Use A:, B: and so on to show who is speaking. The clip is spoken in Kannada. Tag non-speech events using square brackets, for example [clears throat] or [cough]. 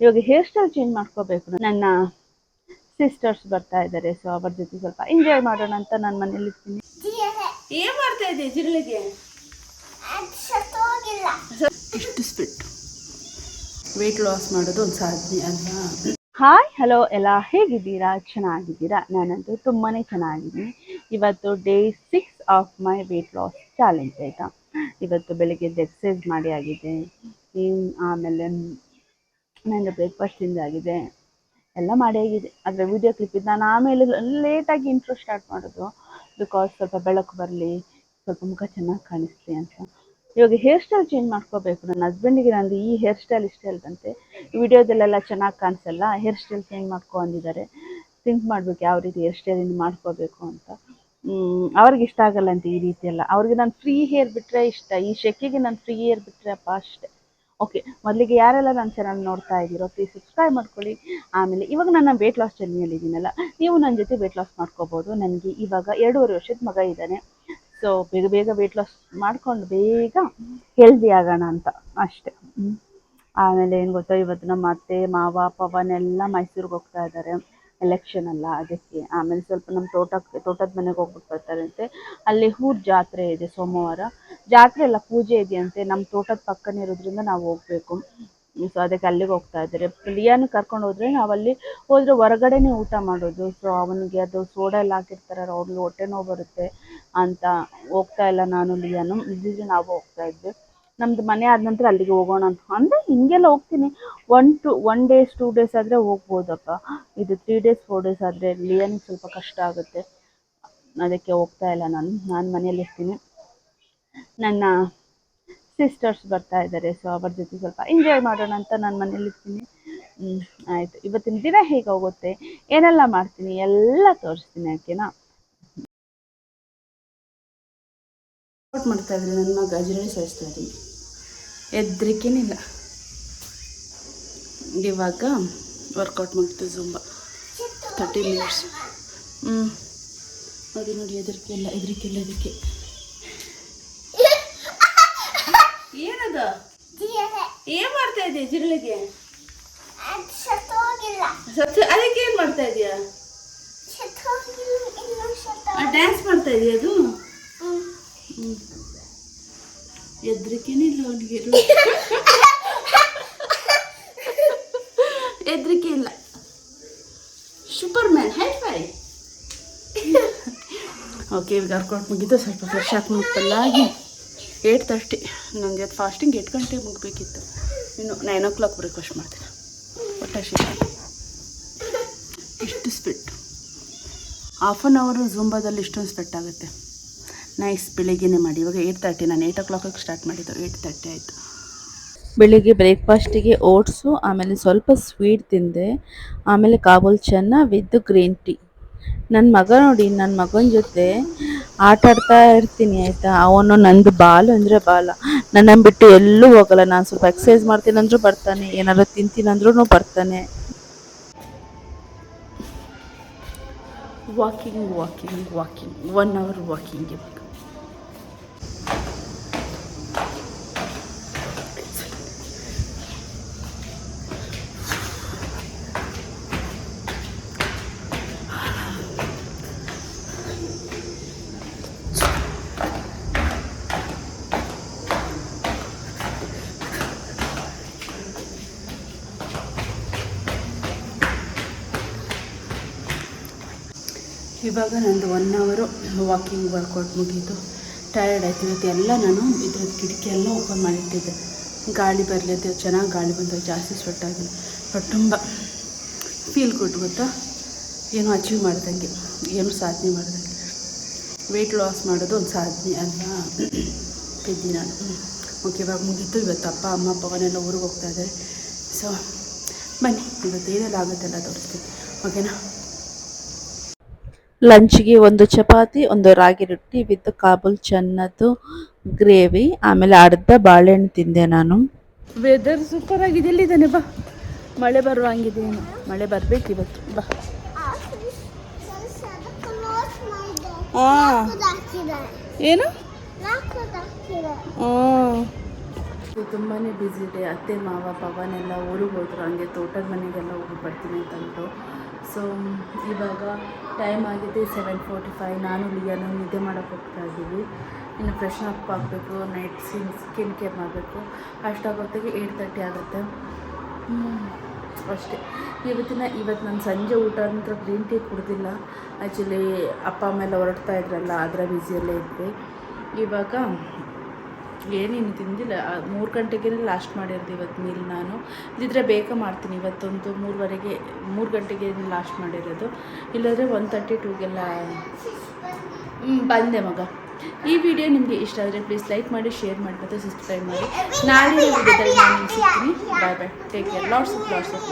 A: ಇವಾಗ ಹೇರ್ ಸ್ಟೈಲ್ ಚೇಂಜ್ ಮಾಡ್ಕೋಬೇಕು. ನನ್ನ ಸಿಸ್ಟರ್ಸ್ ಬರ್ತಾ ಇದ್ದಾರೆ ಸೊ ಅವ್ರ ಜೊತೆ ಸ್ವಲ್ಪ ಎಂಜಾಯ್ ಮಾಡೋಣ ಅಂತ ನಾನು ಮನೇಲಿ ಇರ್ತೀನಿ. ಏನ್ ಮಾಡ್ತಾ ಇದ್ದೆ ಜಿರಳಿಗೆ? ಇಷ್ಟು ಸ್ಪಿಟ್ ವೆಯ್ಟ್ ಲಾಸ್ ಮಾಡೋದು ಒಂದು ಸಾಧನೆ ಅಲ್ವಾ? ಹಾಯ್ ಹಲೋ ಎಲ್ಲ ಹೇಗಿದ್ದೀರಾ? ಚೆನ್ನಾಗಿದ್ದೀರಾ? ನಾನಂತೂ ತುಂಬಾ ಚೆನ್ನಾಗಿದ್ದೀನಿ. ಇವತ್ತು day six of my weight loss challenge ಆಯಿತಾ? ಇವತ್ತು ಬೆಳಿಗ್ಗೆ ಎಕ್ಸಸೈಸ್ ಮಾಡಿ ಆಗಿದೆ ಆಮೇಲೆ ನನಗೆ ಬ್ರೇಕ್ಫಾಸ್ಟ್ ತಿಂದಾಗಿದೆ ಎಲ್ಲ ಮಾಡಿ ಆಗಿದೆ. ಆದರೆ ವಿಡಿಯೋ ಕ್ಲಿಪ್ ಇದು ನಾನು ಆಮೇಲೆ ಲೇಟಾಗಿ ಇಂಟ್ರೋ ಸ್ಟಾರ್ಟ್ ಮಾಡೋದು. ಬಿಕಾಸ್ ಸ್ವಲ್ಪ ಬೆಳಕು ಬರಲಿ, ಸ್ವಲ್ಪ ಮುಖ ಚೆನ್ನಾಗಿ ಕಾಣಿಸ್ಲಿ ಅಂತ. ಇವಾಗ ಹೇರ್ ಸ್ಟೈಲ್ ಚೇಂಜ್ ಮಾಡ್ಕೋಬೇಕು. ನನ್ನ ಹಸ್ಬೆಂಡಿಗೆ ನಂದು ಈ ಹೇರ್ ಸ್ಟೈಲ್ ಇಷ್ಟ ಇಲ್ದಂತೆ. ವಿಡಿಯೋದಲ್ಲೆಲ್ಲ ಚೆನ್ನಾಗಿ ಕಾಣಿಸಲ್ಲ ಹೇರ್ ಸ್ಟೈಲ್ ಚೇಂಜ್ ಮಾಡ್ಕೊ ಅಂದಿದ್ದಾರೆ. ಥಿಂಕ್ ಮಾಡಬೇಕು ಯಾವ ರೀತಿ ಹೇರ್ ಸ್ಟೈಲಿಂದ ಮಾಡ್ಕೋಬೇಕು ಅಂತ. ಅವ್ರಿಗೆ ಇಷ್ಟ ಆಗಲ್ಲ ಅಂತ ಈ ರೀತಿ ಎಲ್ಲ ಅವ್ರಿಗೆ ನಾನು ಫ್ರೀ ಹೇರ್ ಬಿಟ್ಟರೆ ಇಷ್ಟ. ಈ ಶೆಕೆಗೆ ನಾನು ಫ್ರೀ ಹೇರ್ ಬಿಟ್ಟರೆ ಅಪ್ಪ ಅಷ್ಟೇ. ಓಕೆ ಮೊದಲಿಗೆ ಯಾರೆಲ್ಲ ನನ್ನ ಚಾನಲ್ ನೋಡ್ತಾ ಇದ್ದೀರೋ ಪ್ಲೀಸ್ ಸಬ್ಸ್ಕ್ರೈಬ್ ಮಾಡ್ಕೊಳ್ಳಿ. ಆಮೇಲೆ ಇವಾಗ ನನ್ನ ವೆಯ್ಟ್ ಲಾಸ್ ಜರ್ನಿಯಲ್ಲಿ ಇದ್ದೀನಲ್ಲ ನೀವು ನನ್ನ ಜೊತೆ ವೇಟ್ ಲಾಸ್ ಮಾಡ್ಕೋಬೋದು. ನನಗೆ ಇವಾಗ ಎರಡೂವರೆ ವರ್ಷದ ಮಗ ಇದ್ದಾನೆ. ಸೊ ಬೇಗ ಬೇಗ ವೇಟ್ ಲಾಸ್ ಮಾಡ್ಕೊಂಡು ಬೇಗ ಹೆಲ್ದಿ ಆಗೋಣ ಅಂತ, ಅಷ್ಟೇ. ಆಮೇಲೆ ಏನು ಗೊತ್ತಾ, ಇವತ್ತು ನಮ್ಮ ಅತ್ತೆ, ಮಾವ ಪವನ್ ಎಲ್ಲ ಮೈಸೂರಿಗೆ ಹೋಗ್ತಾ ಇದ್ದಾರೆ. ಎಲೆಕ್ಷನ್ ಅಲ್ಲ ಅದಕ್ಕೆ. ಆಮೇಲೆ ಸ್ವಲ್ಪ ನಮ್ಮ ತೋಟಕ್ಕೆ ತೋಟದ ಮನೆಗೆ ಹೋಗ್ಬಿಟ್ಟು ಬರ್ತಾರಂತೆ. ಅಲ್ಲಿ ಹೂರ್ ಜಾತ್ರೆ ಇದೆ ಸೋಮವಾರ. ಜಾತ್ರೆ ಅಲ್ಲ, ಪೂಜೆ ಇದೆಯಂತೆ. ನಮ್ಮ ತೋಟದ ಪಕ್ಕನೇ ಇರೋದ್ರಿಂದ ನಾವು ಹೋಗ್ಬೇಕು. ಸೊ ಅದಕ್ಕೆ ಅಲ್ಲಿಗೆ ಹೋಗ್ತಾ ಇದ್ದಾರೆ. ಪ್ರಿಯಾನ ಕರ್ಕೊಂಡು ಹೋದ್ರೆ ನಾವು ಅಲ್ಲಿ ಹೋದ್ರೆ ಹೊರಗಡೆನೇ ಊಟ ಮಾಡೋದು. ಸೊ ಅವನಿಗೆ ಅದು ಸೋಡಾ ಎಲ್ಲ ಹಾಕಿರ್ತಾರೆ ಅವ್ನಿಗೆ ಹೊಟ್ಟೆ ನೋವು ಬರುತ್ತೆ ಅಂತ. ಹೋಗ್ತಾ ಇಲ್ಲ ನಾನು ಲಿಯಾನು. ಇದ್ದಿದ್ರೆ ನಾವು ಹೋಗ್ತಾ ಇದ್ವಿ. ನಮ್ದು ಮನೆ ಆದ ನಂತರ ಅಲ್ಲಿಗೆ ಹೋಗೋಣ ಅಂತ. ಅಂದ್ರೆ ಹಿಂಗೆಲ್ಲ ಹೋಗ್ತೀನಿ. One two one days two days ಆದ್ರೆ ಹೋಗ್ಬೋದಪ್ಪ. ಇದು ತ್ರೀ ಡೇಸ್ ಫೋರ್ ಡೇಸ್ ಆದ್ರೆ ಲಿಯನ್ ಸ್ವಲ್ಪ ಕಷ್ಟ ಆಗುತ್ತೆ. ಅದಕ್ಕೆ ಹೋಗ್ತಾ ಇಲ್ಲ ನಾನು. ನಾನು ಮನೇಲಿ ಇರ್ತೀನಿ. ನನ್ನ ಸಿಸ್ಟರ್ಸ್ ಬರ್ತಾ ಇದ್ದಾರೆ ಸೊ ಅವ್ರ ಜೊತೆ ಸ್ವಲ್ಪ ಎಂಜಾಯ್ ಮಾಡೋಣ ಅಂತ ನಾನು ಮನೇಲಿ ಇರ್ತೀನಿ. ಆಯ್ತು. ಇವತ್ತಿನ ದಿನ ಹೇಗೆ ಹೋಗುತ್ತೆ? ಏನೆಲ್ಲ ಮಾಡ್ತೀನಿ? ಎಲ್ಲ ತೋರಿಸ್ತೀನಿ ವರ್ಕೌಟ್ ಮಾಡ್ತಾ ಇದ್ದೀನಿ ನನ್ನ ಸಾಯಿಸ್ತಾ ಇದ್ದೀನಿ. ಹೆದ್ರಿಕೆನಿಲ್ಲ ಇವಾಗ ವರ್ಕೌಟ್ ಮಾಡ್ತೀವಿ ಜುಂಬ ತರ್ಟಿ ಮಿನಿಟ್ಸ್ ಹ್ಞೂ ನೋಡಿ ನೋಡಿ ಹೆದರಿಕೆ ಇಲ್ಲ ಹೆದರಿಕೆ ಇಲ್ಲ ಅದಕ್ಕೆ ಏನದು? ಏನು ಮಾಡ್ತಾ ಇದೆಯಾ ಜಿರಳಿಗೆ? ಸತ್ತು ಅದಕ್ಕೆ ಏನು ಮಾಡ್ತಾ ಇದೆಯಾ? ಡ್ಯಾನ್ಸ್ ಮಾಡ್ತಾ ಇದೆಯಾ ಅದು? ಹ್ಮ್. ಹೆದ್ರಿಕೆನೇ ಇಲ್ಲ ಅವನಿಗೆ. ಹೆದ್ರಿಕೆ ಇಲ್ಲ. Super man high five okay ಈಗ ವರ್ಕೌಟ್ ಮುಗಿದು ಸ್ವಲ್ಪ ಫ್ರೆಶ್ ಆಗಿ ಮುಗ್ತಲ್ಲಾಗಿ ಏಟ್ ತರ್ಟಿ ನನಗೆ ಫಾಸ್ಟಿಂಗ್ ಎಂಟು ಗಂಟೆ ಮುಗಬೇಕಿತ್ತು. ಇನ್ನು ನೈನ್ ಓ ಕ್ಲಾಕ್ ಬ್ರೇಕ್ಫಾಸ್ಟ್ ಮಾಡ್ತೀನಿ. ಒಟ್ಟ ಶೀತ ಇಷ್ಟು ಸ್ಪೆಟ್ ಹಾಫ್ ಆನ್ ಅವರು ಝುಂಬಾದಲ್ಲಿ ಇಷ್ಟೊಂದು ಸ್ಪೆಟ್ ಆಗುತ್ತೆ. ನೈಸ್ ಬೆಳಿಗ್ಗೆನೇ ಮಾಡಿ. ಇವಾಗ ಏಯ್ಟ್ ತರ್ಟಿ ನಾನು ಏಯ್ಟ್ ಓ ಕ್ಲಾಕಿಗೆ ಸ್ಟಾರ್ಟ್ ಮಾಡಿದ್ದು. ಏಯ್ಟ್ ತರ್ಟಿ ಆಯಿತು. ಬೆಳಿಗ್ಗೆ ಬ್ರೇಕ್ಫಾಸ್ಟಿಗೆ ಓಟ್ಸು ಆಮೇಲೆ ಸ್ವಲ್ಪ ಸ್ವೀಟ್ ತಿಂದೆ. ಆಮೇಲೆ ಕಾಬೂಲ್ ಚೆನ್ನ ವಿತ್ ಗ್ರೀನ್ ಟೀ ನನ್ನ ಮಗ ನೋಡಿ ನನ್ನ ಮಗನ ಜೊತೆ ಆಟ ಆಡ್ತಾ ಇರ್ತೀನಿ ಆಯಿತಾ? ಅವನು ನಂದು ಬಾಲು ಅಂದರೆ ಬಾಲ. ನನ್ನನ್ನು ಬಿಟ್ಟು ಎಲ್ಲೂ ಹೋಗಲ್ಲ. ನಾನು ಸ್ವಲ್ಪ ಎಕ್ಸಸೈಸ್ ಮಾಡ್ತೀನಿ ಅಂದ್ರೂ ಬರ್ತಾನೆ. ಏನಾದ್ರು ತಿಂತೀನಿ ಅಂದ್ರೂ ಬರ್ತಾನೆ walking walking walking one hour walking ಇವಾಗ ಇವಾಗ ನಂದು ಒನ್ ಅವರು ವಾಕಿಂಗ್ ವರ್ಕೌಟ್ ಮುಗೀತು. ಟಯರ್ಡ್ ಆಯ್ತು ಇವತ್ತು ಎಲ್ಲ ನಾನು ಇದ್ರ ಕಿಟಕಿ ಎಲ್ಲ ಓಪನ್ ಮಾಡಿಟ್ಟಿದ್ದೆ. ಗಾಳಿ ಬರಲಿ ಅಂತ ಚೆನ್ನಾಗಿ ಗಾಳಿ ಬಂದು ಜಾಸ್ತಿ ಸ್ವೆಟ್ ಆಗಿಲ್ಲ. ಬಟ್ ತುಂಬ ಫೀಲ್ ಗುಡ್ ಗೊತ್ತಾ? ಏನೋ ಅಚೀವ್ ಮಾಡ್ದಂಗೆ. ಏನು ಸಾಧನೆ ಮಾಡ್ದಂಗೆ. ವೆಯ್ಟ್ ಲಾಸ್ ಮಾಡೋದು ಒಂದು ಸಾಧನೆ ಅಲ್ವಾ? [clears throat] ಬಿದ್ದಿ ನಾನು. ಓಕೆ ಇವಾಗ ಮುಗೀತು. ಇವತ್ತು ಅಪ್ಪ, ಅಮ್ಮ, ಪವನೆಲ್ಲ ಊರಿಗೆ ಹೋಗ್ತಾ ಇದ್ದಾರೆ ಸೊ ಬನ್ನಿ. ಇವತ್ತು ಏನೆಲ್ಲ ಆಗುತ್ತೆಲ್ಲ ತೋರಿಸ್ತೀನಿ. ಓಕೆನಾ ಲಂಚ್ಗೆ ಒಂದು ಚಪಾತಿ ಒಂದು ರಾಗಿ ರೊಟ್ಟಿ ವಿತ್ ಕಾಬೂಲ್ ಚೆನ್ನದ್ದು ಗ್ರೇವಿ ಆಮೇಲೆ ಅರ್ಧ ಬಾಳೆಹಣ್ಣು ತಿಂದೆ ನಾನು. ವೆದರ್ ಸೂಪರ್ ಆಗಿದೆ. ಎಲ್ಲಿದ್ದಾನೆ? ಬಾ. ಮಳೆ ಬರುವಂಗಿದೆ ಮಳೆ ಬರ್ಬೇಕು ಇವತ್ತು. ಬಾ. ಹಾಂ ಏನು? ತುಂಬಾ ಬ್ಯುಸಿ ಇದೆ ಅತ್ತೆ ಮಾವ ಪವನ್ ಎಲ್ಲ ಊರಿಗೆ ಹೋದ್ರು. ಹಂಗೆ ತೋಟದ ಮನೆಗೆಲ್ಲ ಹೋಗಿ ಬರ್ತೀನಿ ಅಂತಂದರು ಸೊ, ಇವಾಗ ಟೈಮ್ ಆಗಿದೆ ಸೆವೆನ್ ಫೋರ್ಟಿ ಫೈವ್ ನಾನು ಲಿಯಾನು ನಿದ್ದೆ ಮಾಡೋಕ್ಕೆ ಹೋಗ್ತಾ ಇದ್ದೀವಿ. ಇನ್ನು ಫ್ರೆಶ್ ಅಪ್ ಆಗಬೇಕು ನೈಟ್ ಸ್ಕಿನ್ ಸ್ಕಿನ್ ಕೇರ್ ಮಾಡಬೇಕು. ಅಷ್ಟಾಗೋತ್ತಿಗೆ ಏಯ್ಟ್ ತರ್ಟಿ ಆಗುತ್ತೆ. ಅಷ್ಟೇ. ಇವತ್ತಿನ ಇವತ್ತು ನಾನು ಸಂಜೆ ಊಟ ನಂತರ ಗ್ರೀನ್ ಟೀ ಕುಡ್ದಿಲ್ಲ. ಆ್ಯಕ್ಚುಲಿ ಅಪ್ಪ ಅಮ್ಮ ಎಲ್ಲ ಹೊರಡ್ತಾ ಇದ್ರಲ್ಲ, ಅದರ ಬ್ಯುಸಿಯಲ್ಲೇ ಇದ್ವಿ. ಇವಾಗ ಏನೇನು ತಿಂದಿಲ್ಲ. ಮೂರು ಗಂಟೆಗೆ ಲಾಸ್ಟ್ ಮಾಡಿರೋದು ಇವತ್ತು ಮೀಲ್ ನಾನು. ಇದ್ದಿದ್ರೆ ಬೇಗ ಮಾಡ್ತೀನಿ. ಇವತ್ತೊಂದು ಮೂರುವರೆಗೆ, ಮೂರು ಗಂಟೆಗೆ ಲಾಸ್ಟ್ ಮಾಡಿರೋದು. ಇಲ್ಲಾಂದರೆ ಒನ್ ತರ್ಟಿ ಟೂಗೆಲ್ಲ ಬಂದೆ ಮಗ. ಈ ವಿಡಿಯೋ ನಿಮಗೆ ಇಷ್ಟ ಆದರೆ ಪ್ಲೀಸ್ ಲೈಕ್ ಮಾಡಿ ಶೇರ್ ಮಾಡಿ ಮತ್ತು ಸಬ್ಸ್ಕ್ರೈಬ್ ಮಾಡಿ. ನಾಳೆ ವಿಡಿಯೋದಲ್ಲಿ ನಾನು ಸಿಗ್ತೀನಿ. Bye bye take care lots of lots of